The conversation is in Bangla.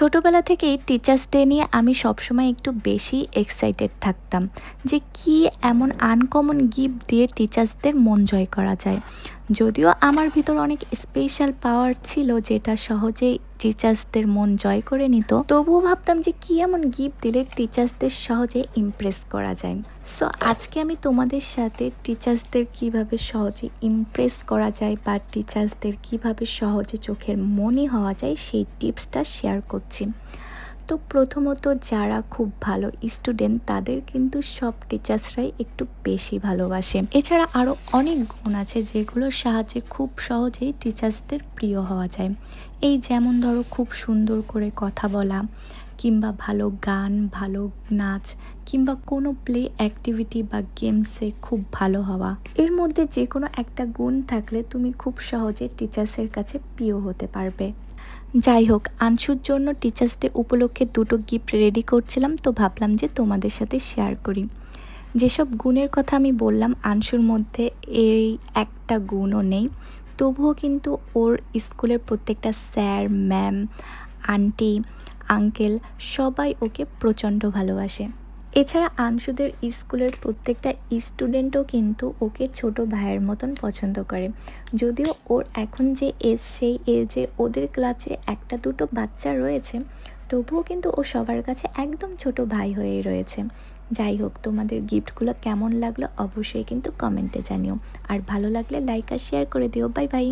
ছোটোবেলা থেকেই টিচার্স ডে নিয়ে আমি সবসময় একটু বেশি এক্সাইটেড থাকতাম যে কি এমন আনকমন গিফট দিয়ে টিচার্সদের মন জয় করা যায়। যদিও আমার ভিতর অনেক স্পেশাল পাওয়ার ছিল যেটা সহজেই টিচার্সদের মন জয় করে নিত, তবুও ভাবতাম যে কি এমন গিফট দিলে টিচার্সদের সহজে ইমপ্রেস করা যায়। সো আজকে আমি তোমাদের সাথে টিচার্সদের কীভাবে সহজে ইমপ্রেস করা যায় বা টিচার্সদের কীভাবে সহজে চোখের মনি হওয়া যায় সেই টিপসটা শেয়ার করছি। তো প্রথমত যারা খুব ভালো স্টুডেন্ট তাদের কিন্তু সব টিচার্সরাই একটু বেশি ভালোবাসে। এছাড়া আরও অনেক গুণ আছে যেগুলোর সাহায্যে খুব সহজেই টিচার্সদের প্রিয় হওয়া যায়। এই যেমন ধরো খুব সুন্দর করে কথা বলা, কিংবা ভালো গান, ভালো নাচ, কিংবা কোনো প্লে অ্যাক্টিভিটি বা গেমসে খুব ভালো হওয়া। এর মধ্যে যে কোনো একটা গুণ থাকলে তুমি খুব সহজে টিচার্সের কাছে প্রিয় হতে পারবে। যাই হোক, আনসুর জন্য টিচার্স ডে উপলক্ষে দুটো গিফট রেডি করছিলাম, তো ভাবলাম যে তোমাদের সাথে শেয়ার করি। যেসব গুণের কথা আমি বললাম, আনসুর মধ্যে এই একটা গুণও নেই। তবুও কিন্তু ওর স্কুলের প্রত্যেকটা স্যার ম্যাম আন্টি আঙ্কেল সবাই ওকে প্রচণ্ড ভালোবাসে। এছাড়া আনসুদের স্কুলের প্রত্যেকটা স্টুডেন্টও কিন্তু ওকে ছোট ভাইয়ের মতন পছন্দ করে। যদিও ওর এখন যে এজ সেই এজে ওদের ক্লাসে একটা দুটো বাচ্চা রয়েছে, তবুও কিন্তু ও সবার কাছে একদম ছোট ভাই হয়েই রয়েছে। যাই হোক, তোমাদের গিফটগুলো কেমন লাগল অবশ্যই কিন্তু কমেন্টে জানিও। আর ভালো লাগলে লাইক আর শেয়ার করে দিও। Bye bye